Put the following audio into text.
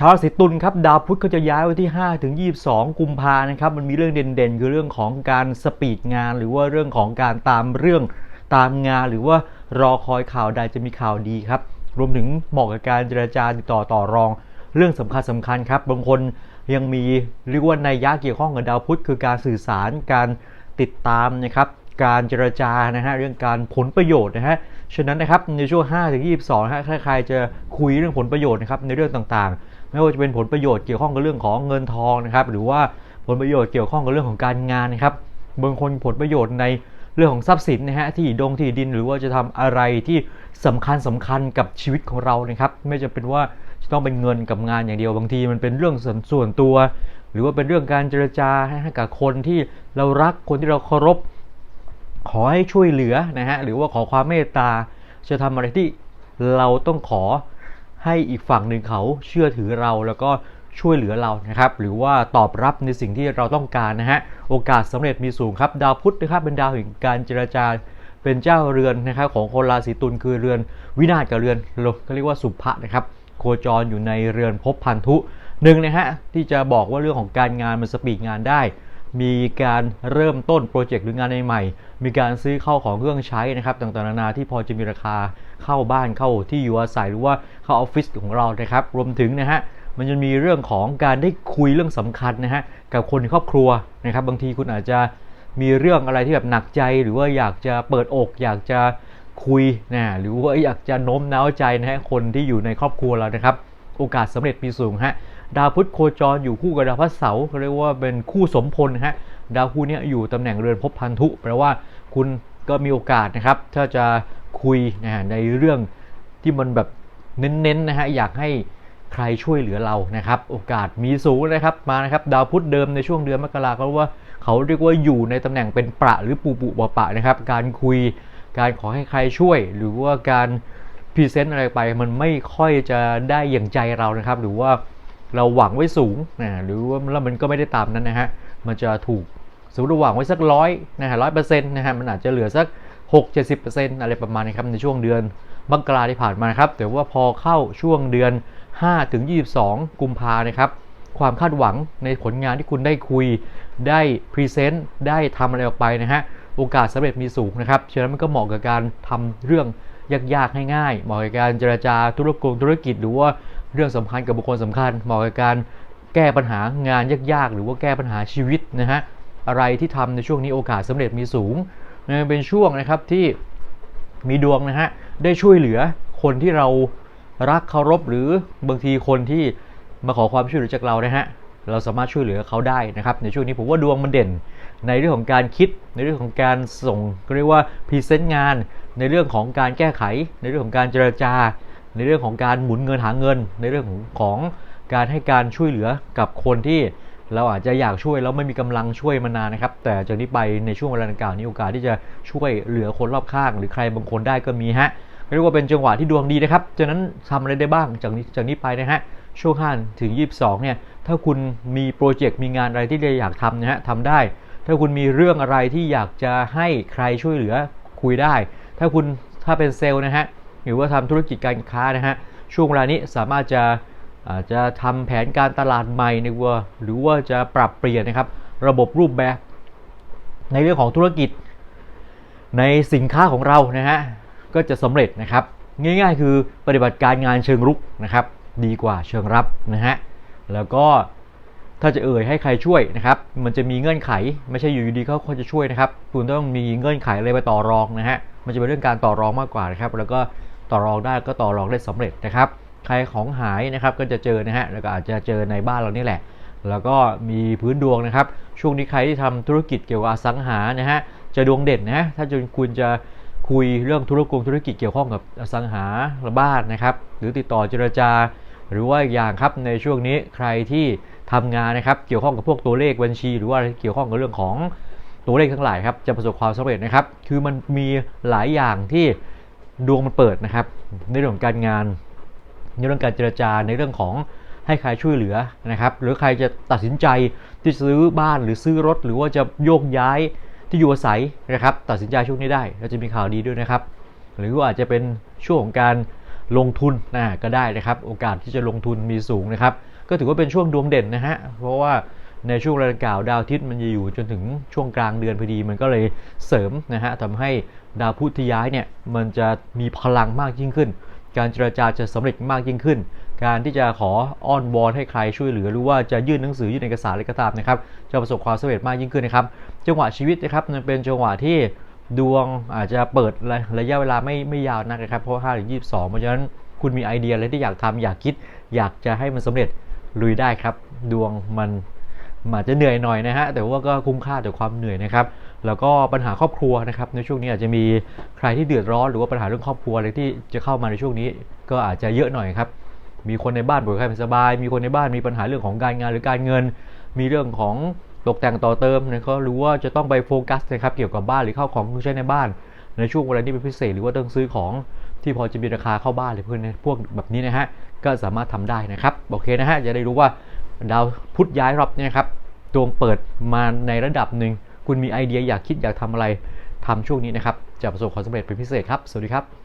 ชาวราศีตุลครับดาวพุธก็จะย้ายวันที่ 5 ถึง 22 กุมภานะครับมันมีเรื่องเด่นๆ คือเรื่องของการสปีดงาน หรือว่าเรื่องของการตามเรื่องตามงาน หรือว่ารอคอยข่าวใดจะมีข่าวดีครับ รวมถึงเหมาะกับการเจรจาติดต่อต่อรอง เรื่องสำคัญสำคัญครับบางคนยังมีเรียกว่าในยะเกี่ยวข้องกับดาวพุธคือการสื่อสารการติดตามนะครับการเจรจานะฮะเรื่องการผลประโยชน์นะฮะฉะนั้นนะครับในช่วง5ถึง22ฮะใครๆจะคุยเรื่องผลประโยชน์นะครับในเรื่องต่างๆ ไม่ว่าจะเป็นผลประโยชน์เกี่ยวข้องกับเรื่องของเงินทองนะครับ หรือว่าผลประโยชน์เกี่ยวข้องกับเรื่องของการงานนะครับบางคนผลประโยชน์ในเรื่องของทรัพย์สินนะฮะที่ดงที่ดินหรือว่าจะทำอะไรที่สำคัญสำคัญกับชีวิตของเรานะครับ ไม่จะเป็นว่าจะต้องเป็นเงินกับงานอย่างเดียวบางทีมันเป็นเรื่องส่วนส่วนตัว หรือว่าเป็นเรื่องการเจรจาให้กับคนที่เรารักคนที่เราเคารพ ขอให้ช่วยเหลือนะฮะหรือว่าขอความเมตตาจะทำอะไรที่เราต้องขอ ให้อีกฝั่งหนึ่งเขาเชื่อถือเราแล้วก็ช่วยเหลือเรานะครับ หรือว่าตอบรับในสิ่งที่เราต้องการนะฮะ โอกาสสำเร็จมีสูงครับ ดาวพุธนะครับเป็นดาวแห่งการเจรจา เป็นเจ้าเรือนนะครับของคนราศีตุลคือเรือนวินาศกับเรือนเขาเรียกว่าสุภะนะครับ โคจรอยู่ในเรือนภพพันธุหนึ่งนะฮะที่จะบอกว่าเรื่องของการงานมันสปีดงานได้ มีการเริ่มต้นโปรเจกต์หรืองานใหม่ มีการซื้อเข้าของเครื่องใช้นะครับต่างๆนานาที่พอจะมีราคาเข้าบ้านเข้าที่อยู่อาศัยหรือว่าเข้าออฟฟิศของเรานะครับ รวมถึงนะฮะมันจะมีเรื่องของการได้คุยเรื่องสำคัญนะฮะกับคนในครอบครัวนะครับ บางทีคุณอาจจะมีเรื่องอะไรที่แบบหนักใจ หรือว่าอยากจะเปิดอก อยากจะคุยนะหรือว่าอยากจะโน้มน้าวใจนะฮะคนที่อยู่ในครอบครัวเรานะครับ โอกาสสำเร็จมีสูงฮะดาวพุธโคจรอยู่คู่กับดาวพระเสาร์เขาเรียกว่าเป็นคู่สมพลนะฮะดาวคู่นี้อยู่ตำแหน่งเรือนภพพันธุแปลว่าคุณก็มีโอกาสนะครับถ้าจะคุยนะฮะในเรื่องที่มันแบบเน้นๆนะฮะอยากให้ใครช่วยเหลือเรานะครับ โอกาสมีสูงนะครับมานะครับ ดาวพุธเดิมในช่วงเดือนมกราคมว่าเขาเรียกว่าอยู่ในตำแหน่งเป็นประหรือปูปุปะปะนะครับ การคุยการขอให้ใครช่วย หรือว่าการ รีเซนต์อะไรไปมันไม่ค่อยจะได้อย่างใจเรานะครับ หรือว่าเราหวังไว้สูงนะหรือว่าแล้วมันก็ไม่ได้ตามนั้นนะฮะมันจะถูกสมมติเราหวังไว้สักร้อยนะฮะร้อยเปอร์เซ็นต์นะฮะมันอาจจะเหลือสัก 6-70%อะไรประมาณนี้ครับในช่วงเดือนมกราที่ผ่านมาครับแต่ว่าพอเข้าช่วงเดือน 5 ถึง 22 กุมภานะครับความคาดหวังในผลงานที่คุณได้คุยได้พรีเซนต์ได้ทำอะไรออกไปนะฮะโอกาสสำเร็จมีสูงนะครับฉะนั้นมันก็เหมาะกับการทำเรื่อง ยากๆง่ายๆเหมาะกับการเจรจาธุรกงธุรกิจ หรือว่าเรื่องสำคัญกับบุคคลสำคัญเหมาะกับการแก้ปัญหางานยากๆ หรือว่าแก้ปัญหาชีวิตนะฮะอะไรที่ทำในช่วงนี้โอกาสสำเร็จมีสูงเป็นช่วงนะครับที่มีดวงนะฮะได้ช่วยเหลือคนที่เรารักเคารพหรือบางทีคนที่มาขอความช่วยเหลือจากเรานะฮะเราสามารถช่วยเหลือเขาได้นะครับในช่วงนี้ผมว่าดวงมันเด่น ในเรื่องของการคิด ในเรื่องของการส่งเรียกว่าพรีเซนต์งาน ในเรื่องของการแก้ไข ในเรื่องของการเจรจา ในเรื่องของการหมุนเงินหาเงิน ในเรื่องของของการให้การช่วยเหลือกับคนที่เราอาจจะอยากช่วยแล้วไม่มีกำลังช่วยมานานนะครับ แต่จากนี้ไปในช่วงเวลาดังกล่าวนี้โอกาสที่จะช่วยเหลือคนรอบข้าง หรือใครบางคนได้ก็มีฮะเรียกว่าเป็นจังหวะที่ดวงดีนะครับจากนั้นทำอะไรได้บ้างจากนี้จากนี้ไปนะฮะช่วง5ถึง 22เนี่ยถ้าคุณมีโปรเจกต์มีงานอะไรที่อยากทำนะฮะทำได้ ถ้าคุณมีเรื่องอะไรที่อยากจะให้ใครช่วยเหลือคุยได้ ถ้าคุณถ้าเป็นเซลล์นะฮะหรือว่าทำธุรกิจการค้านะฮะช่วงเวลานี้สามารถจะอาจจะทำแผนการตลาดใหม่ในวัวหรือว่าจะปรับเปลี่ยนนะครับ ระบบรูปแบบ ในเรื่องของธุรกิจ ในสินค้าของเรานะฮะก็จะสำเร็จนะครับ ง่ายๆ คือปฏิบัติการงานเชิงรุกนะครับ ดีกว่าเชิงรับนะฮะแล้วก็ ถ้าจะเอ่ยให้ใครช่วยนะครับ มันจะมีเงื่อนไข ไม่ใช่อยู่ดีๆเขาเขาจะช่วยนะครับคุณต้องมีเงื่อนไขอะไรไปต่อรองนะฮะมันจะเป็นเรื่องการต่อรองมากกว่านะครับ แล้วก็ต่อรองได้ก็ต่อรองได้สำเร็จนะครับ ใครของหายนะครับก็จะเจอนะฮะแล้วก็อาจจะเจอในบ้านเรานี่แหละ แล้วก็มีพื้นดวงนะครับ ช่วงนี้ใครที่ทำธุรกิจเกี่ยวกับอสังหานะฮะจะดวงเด่นนะถ้าจนคุณจะคุยเรื่องธุรกงธุรกิจเกี่ยวข้องกับอสังหาบ้านนะครับ หรือติดต่อเจรจา หรือว่าอย่างครับในช่วงนี้ใครที่ทำงานนะครับเกี่ยวข้องกับพวกตัวเลขบัญชี หรือว่าเกี่ยวข้องกับเรื่องของตัวเลขทั้งหลายครับจะประสบความสำเร็จนะครับ คือมันมีหลายอย่างที่ดวงมันเปิดนะครับ ในเรื่องของการงาน ในเรื่องการเจรจาในเรื่องของให้ใครช่วยเหลือนะครับ หรือใครจะตัดสินใจที่ซื้อบ้านหรือซื้อรถ หรือว่าจะโยกย้ายที่อยู่อาศัยนะครับ ตัดสินใจช่วงนี้ได้เราจะมีข่าวดีด้วยนะครับ หรือว่าอาจจะเป็นช่วงของการ ลงทุนนะก็ได้นะครับ โอกาสที่จะลงทุนมีสูงนะครับ ก็ถือว่าเป็นช่วงดวงเด่นนะฮะ เพราะว่าในช่วงเวลาดังกล่าวดาวอาทิตย์มันจะอยู่จนถึงช่วงกลางเดือนพอดี มันก็เลยเสริมนะฮะทำให้ดาวพุธที่ย้ายเนี่ยมันจะมีพลังมากยิ่งขึ้น การเจรจาจะสำเร็จมากยิ่งขึ้น การที่จะขออ้อนวอนให้ใครช่วยเหลือ หรือว่าจะยื่นหนังสือยื่นเอกสารอะไรก็ตามนะครับจะประสบความสำเร็จมากยิ่งขึ้นนะครับ จังหวะชีวิตนะครับมันเป็นจังหวะที่ ดวงอาจจะเปิดระยะเวลาไม่ไม่ยาวนักนะครับ เพราะว่า5ถึง22 เพราะฉะนั้นคุณมีไอเดียอะไรที่อยากทำอยากคิด อยากจะให้มันสำเร็จลุยได้ครับ ดวงมันอาจจะเหนื่อยหน่อยนะฮะแต่ว่าก็คุ้มค่าต่อความเหนื่อยนะครับ แล้วก็ปัญหาครอบครัวนะครับในช่วงนี้อาจจะมีใครที่เดือดร้อนหรือว่าปัญหาเรื่องครอบครัวอะไรที่จะเข้ามาในช่วงนี้ ก็อาจจะเยอะหน่อยครับมีคนในบ้านป่วยไข้ไม่สบาย มีคนในบ้านมีปัญหาเรื่องของการงานหรือการเงิน มีเรื่องของ ตกแต่งต่อเติมนะก็รู้ว่าจะต้องไปโฟกัสนะครับเกี่ยวกับบ้านหรือเข้าของใช้ในบ้าน ในช่วงเวลาที่เป็นพิเศษหรือว่าต้องซื้อของที่พอจะมีราคาเข้าบ้านหรือเพื่อนพวกแบบนี้นะฮะก็สามารถทำได้นะครับโอเคนะฮะจะได้รู้ว่าดาวพุธย้ายรอบเนี่ยครับดวงเปิดมาในระดับหนึ่งคุณมีไอเดียอยากคิดอยากทำอะไรทำช่วงนี้นะครับจะประสบความสำเร็จเป็นพิเศษครับ สวัสดีครับ